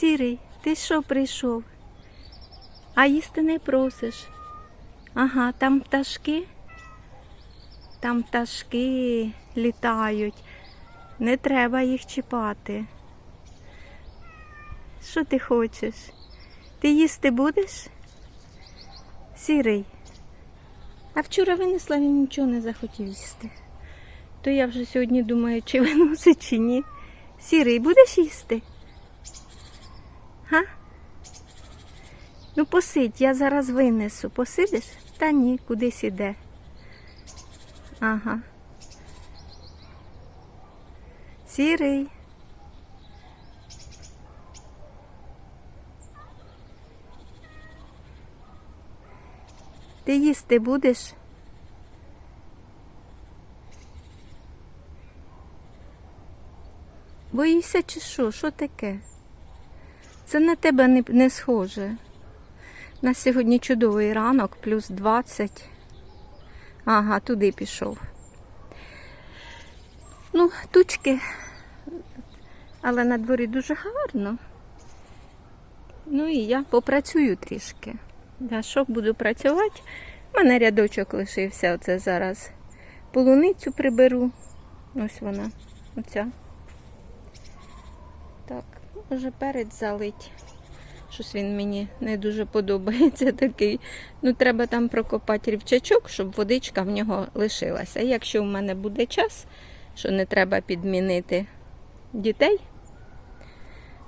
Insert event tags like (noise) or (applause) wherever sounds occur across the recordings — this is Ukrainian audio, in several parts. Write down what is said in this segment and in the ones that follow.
Сірий, ти що прийшов? А їсти не просиш. Ага, там пташки. Там пташки літають. Не треба їх чіпати. Що ти хочеш? Ти їсти будеш? Сірий. А вчора винесла він нічого не захотів їсти. То я вже сьогодні думаю, чи виносить, чи ні. Сірий, будеш їсти? Га? Ну посидь, я зараз винесу. Посидиш? Та ні, кудись іде. Ага. Сірий. Ти їсти будеш? Боїшся чи що? Що таке? Це на тебе не, не схоже. У нас сьогодні чудовий ранок, плюс 20. Ага, туди пішов. Ну, тучки, але на дворі дуже гарно. Ну і я попрацюю трішки. Я що буду працювати? У мене рядочок лишився. Оце зараз полуницю приберу. Ось вона. Оця. Так, може перець залить. Щось він мені не дуже подобається (laughs) такий. Ну, треба там прокопати рівчачок, щоб водичка в нього лишилася. Якщо в мене буде час, що не треба підмінити дітей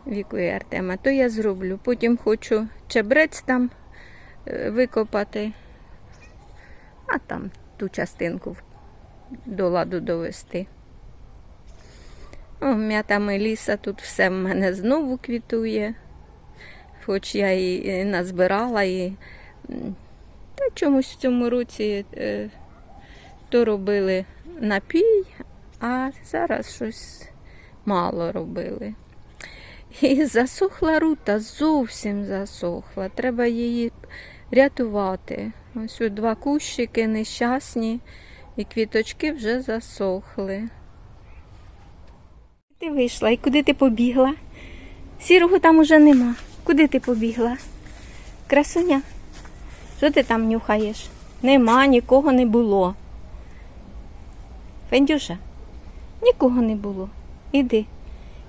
Віку і Артема, то я зроблю. Потім хочу чебрець там е, викопати, а там ту частинку до ладу довести. О, м'ята меліса, тут все в мене знову квітує. Хоч я і назбирала, і та чомусь в цьому році е, то робили напій, а зараз щось мало робили. І засохла рута, зовсім засохла. Треба її рятувати. Ось два кущики нещасні, і квіточки вже засохли. Ти вийшла і куди ти побігла? Сірого там уже нема. Куди ти побігла? Красуня, що ти там нюхаєш? Нема, нікого не було. Фендюша, нікого не було. Іди,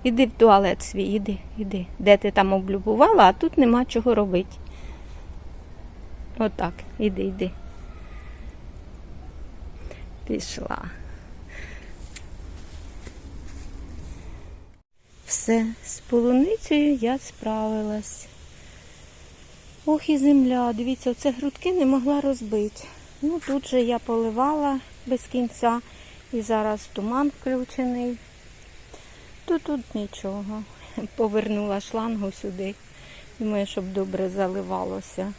іди в туалет свій, іди, іди. Де ти там облюбувала, а тут нема чого робити. Отак, іди, іди. Пішла. Все, з полуницею я справилась. Ох і земля, дивіться, оце грудки не могла розбити. Ну тут же я поливала без кінця і зараз туман включений. То тут нічого. (laughs) Повернула шлангу сюди. Думаю, щоб добре заливалося.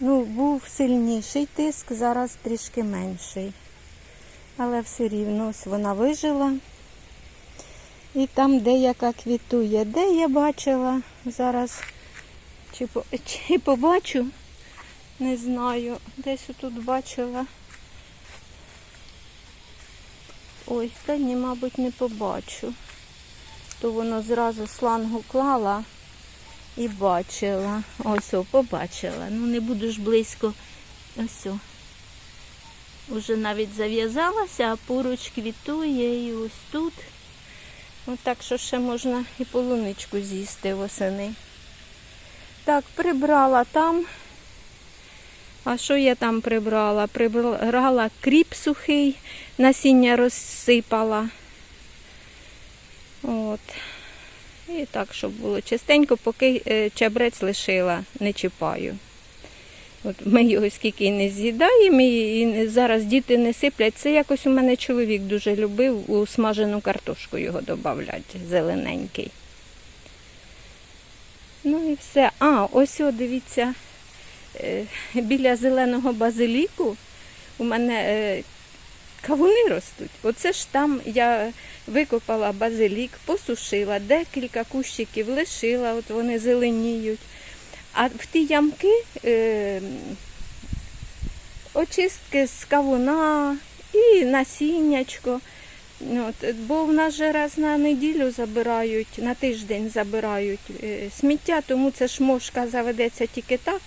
Ну, був сильніший тиск, зараз трішки менший. Але все рівно ось вона вижила. І там деяка квітує. Де я бачила зараз, чи, чи побачу, не знаю. Десь тут бачила. Ой, та ні, мабуть, не побачу. То воно зразу шлангу клала і бачила. Ось, о, побачила. Ну не буду ж близько. Ось. о. Уже навіть зав'язалася, а поруч квітує і ось тут. Ну, так що ще можна і полуничку з'їсти восени. Так, прибрала там. А що я там прибрала? Прибрала кріп сухий, насіння розсипала. От. І так, щоб було чистенько, поки е, чабрець лишила, не чіпаю. От ми його скільки і не з'їдаємо, і, зараз діти не сиплять. Це якось у мене чоловік дуже любив у смажену картошку його додавати, зелененький. Ну і все. А, ось о, дивіться, е, біля зеленого базиліку у мене е, кавуни ростуть. Оце ж там я викопала базилік, посушила, декілька кущиків лишила, от вони зеленіють. А в ті ямки е, очистки з кавуна і насіннячко. Ну, От, бо в нас же раз на неділю забирають, на тиждень забирають е, сміття, тому це ж мошка заведеться тільки так.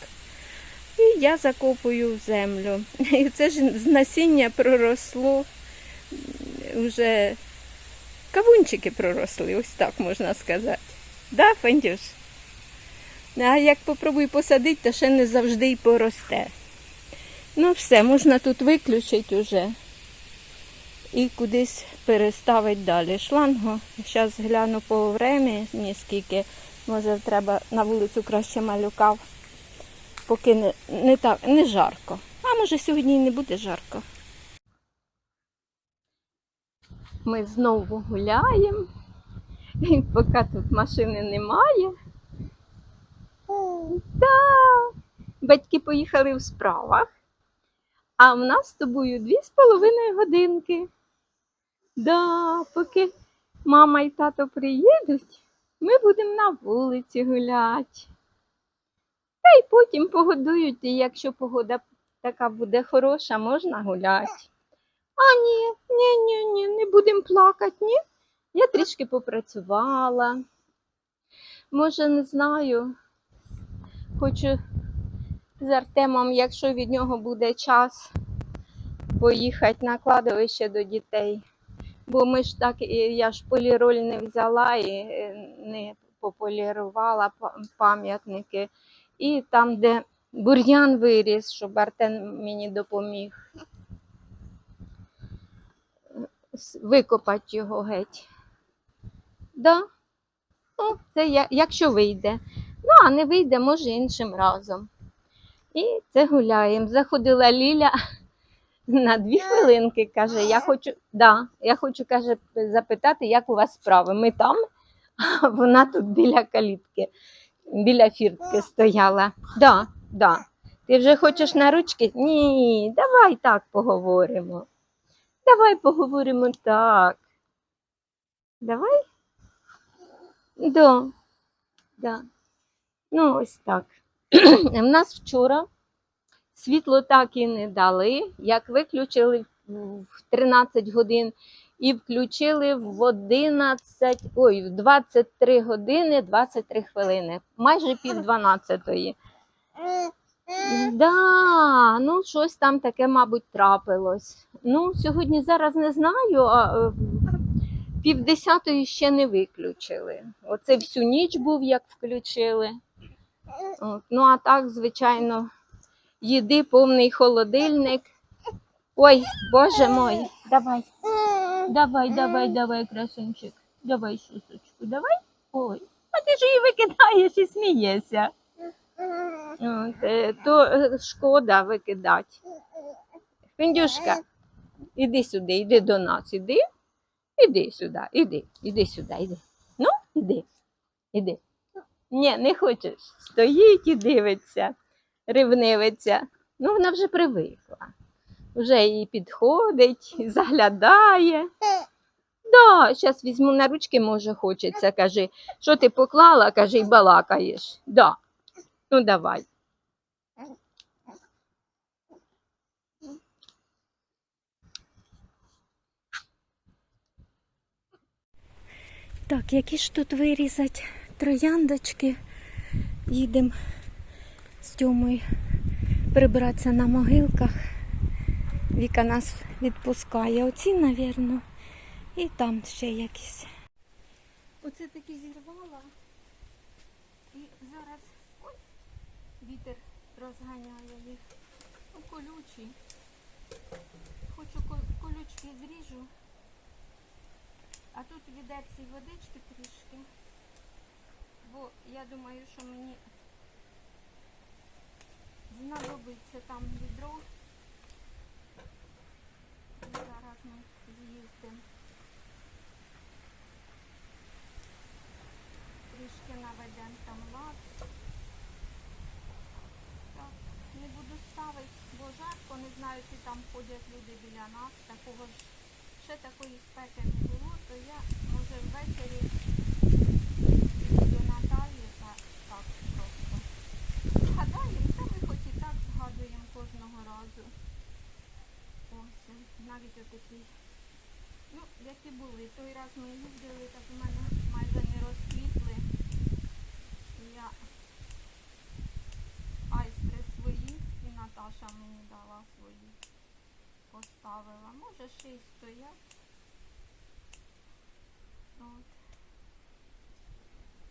І я закопую в землю. (laughs) І це ж з насіння проросло вже кавунчики проросли, ось так можна сказати. Да, Фендюш? А як попробуй посадити, то ще не завжди й поросте. Ну все, можна тут виключити уже і кудись переставити далі шлангу. Зараз гляну по времени, скільки, може треба на вулицю краще малюкав, поки не, не, так, не жарко. А може сьогодні і не буде жарко. Ми знову гуляємо, і поки тут машини немає. Так, батьки поїхали в справах, а в нас з тобою дві з половиною годинки. Да, поки мама і тато приїдуть, ми будемо на вулиці гуляти. Та й потім погодують, і якщо погода така буде хороша, можна гуляти. А ні, ні, ні, ні, не будемо плакати, ні. Я трішки попрацювала. Може, не знаю. Хочу з Артемом, якщо від нього буде час, поїхати на кладовище до дітей. Бо ми ж так, я ж поліроль не взяла і е, не пополірувала пам'ятники. І там, де бур'ян виріс, щоб Артем мені допоміг викопати його геть. Да. Ну, це я, якщо вийде. А не вийде, може, іншим разом. І це гуляємо. Заходила Ліля (laughs) на дві хвилинки, каже, я хочу, да, я хочу, каже, запитати, як у вас справи. Ми там, а вона тут біля калітки, біля фіртки стояла. Да, да. Ти вже хочеш на ручки? Ні, давай так поговоримо. Давай поговоримо так. Давай? Да. Да. Ну, ось так. (clears throat) У нас вчора світло так і не дали, як виключили в 13 годин і включили в 11, ой, в 23 години 23 хвилини, майже пів 12. Да, ну щось там таке, мабуть, трапилось. Ну, сьогодні зараз не знаю, а е, півдесятої ще не виключили. Оце всю ніч був, як включили. От. Ну, а так, звичайно, їди повний холодильник. Ой, боже мой, давай. Давай, давай, давай, красунчик. Давай, сусочку, давай. Ой, а ти ж її викидаєш і смієшся. От, е, то е, шкода викидати. Фіндюшка, іди сюди, іди до нас, іди. Іди сюди, іди, іди сюди, іди. Ну, іди, іди. Ні, не хочеш. Стоїть і дивиться, ревнивиться. Ну, вона вже привикла. Вже їй підходить, (laughs) заглядає. Да, зараз візьму на ручки, може, хочеться. Кажи, що ти поклала, каже, і балакаєш. Да. Ну, давай. Так, які ж тут вирізати трояндочки. Їдемо з Тьомою прибиратися на могилках. Віка нас відпускає. Оці, навірно, і там ще якісь. Оце таки зірвала. І зараз ой, вітер розганяє їх. Ну, колючі. Хочу колючки зріжу. А тут відеться водички трішки. Бо я думаю, що мені знадобиться там відро. Зараз ми з'їздимо. Трішки наведемо там лад. Так, не буду ставити, бо жарко, не знаю, чи там ходять люди біля нас. Такого ж ще такої спеки не було, то я може ввечері піду до Наталі та так просто. Згадаємо, та ми хоч і так згадуємо кожного разу. Ось, навіть отакий. Ну, як їздили. Той раз ми їздили, так у мене майже не розквітли. Я айстри свої і Наташа мені дала свої. Поставила. Може ще й стоять. От.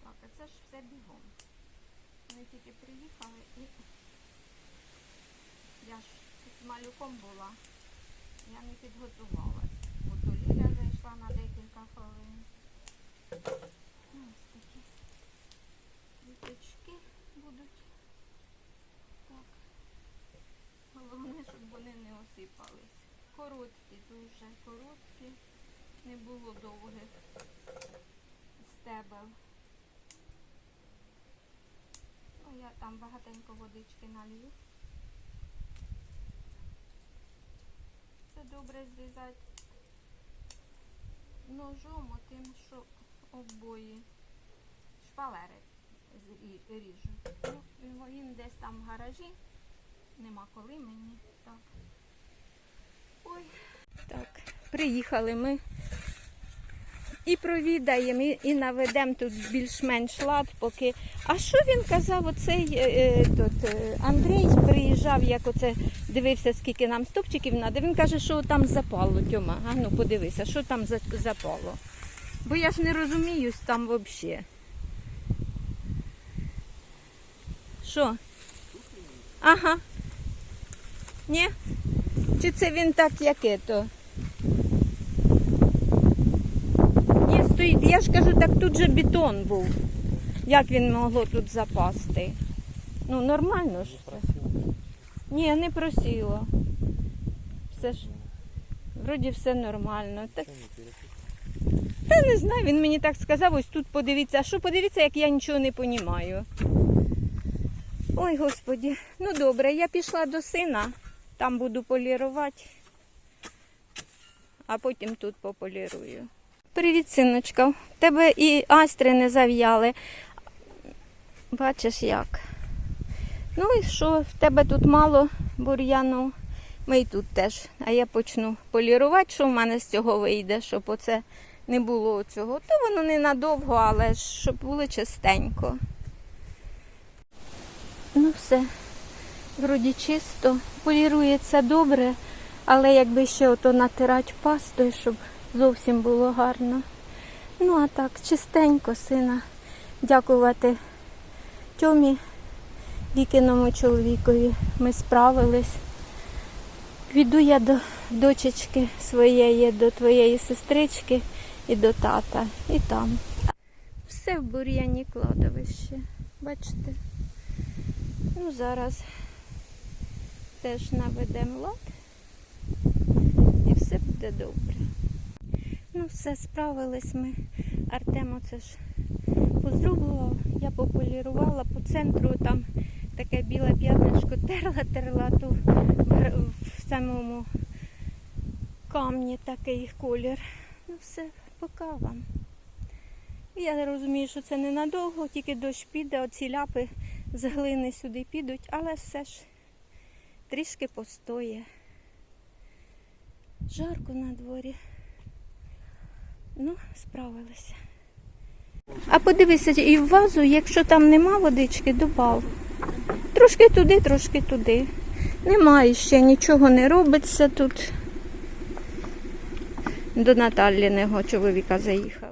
Так, а це ж все бігом. Ми тільки приїхали і я ж з малюком була. Я не підготувалась. От Ліля зайшла на декілька хвилин. Ну, Ось такі квіточки будуть. Так. Головне, щоб вони не осипались. Короткі, дуже короткі. Не було довгих стебел. Я там багатенько водички налью. Добре зрізати ножом, отим, що обої шпалери ріжуть. Ну, він десь там в гаражі. Нема коли мені. Так. Ой. Так, приїхали ми. І провідаємо, і, і наведемо тут більш-менш лад, поки. А що він казав? Оцей е, е, тут, е, Андрій приїжджав, як оце дивився, скільки нам стопчиків треба. Він каже, що там запало, Тьома. А ну подивися, що там запало. Бо я ж не розуміюсь там взагалі. Що? Ага. Ні? Чи це він так яке то? Ні, стоїть. Я ж кажу, так тут же бетон був. Як він могло тут запасти? Ну, нормально ж все. Ні, не просіло. Все ж. Вроді все нормально. Так, та не знаю, він мені так сказав, ось тут подивіться. А що подивіться, як я нічого не понімаю. Ой, господі. Ну добре, я пішла до сина, там буду полірувати, а потім тут пополірую. Привіт, синочка. Тебе і астри не зав'яли. Бачиш як. Ну і що, в тебе тут мало бур'яну. Ми і тут теж. А я почну полірувати, що в мене з цього вийде, щоб оце не було цього. То воно ненадовго, але щоб було чистенько. Ну все, вроді чисто, полірується добре, але якби ще ото натирати пастою, щоб зовсім було гарно. Ну а так, чистенько, сина. Дякувати Тьомі, вікиному чоловікові. Ми справились. Піду я до дочечки своєї, до твоєї сестрички і до тата. І там. Все в бур'яні кладовище. Бачите? Ну, зараз теж наведемо лад і все буде добре. Ну, все, справились ми. Артем оце ж позрубував, я пополірувала по центру, там таке біле п'ятнишко терла, терла ту в, в самому камні такий колір. Ну все, пока вам. Я розумію, що це ненадовго, тільки дощ піде, оці ляпи з глини сюди підуть, але все ж трішки постоє. Жарко на дворі. Ну, справилися. А подивися, і в вазу, якщо там нема водички, добав. Трошки туди, трошки туди. Немає ще, нічого не робиться тут. До Наталіного чоловіка заїхав.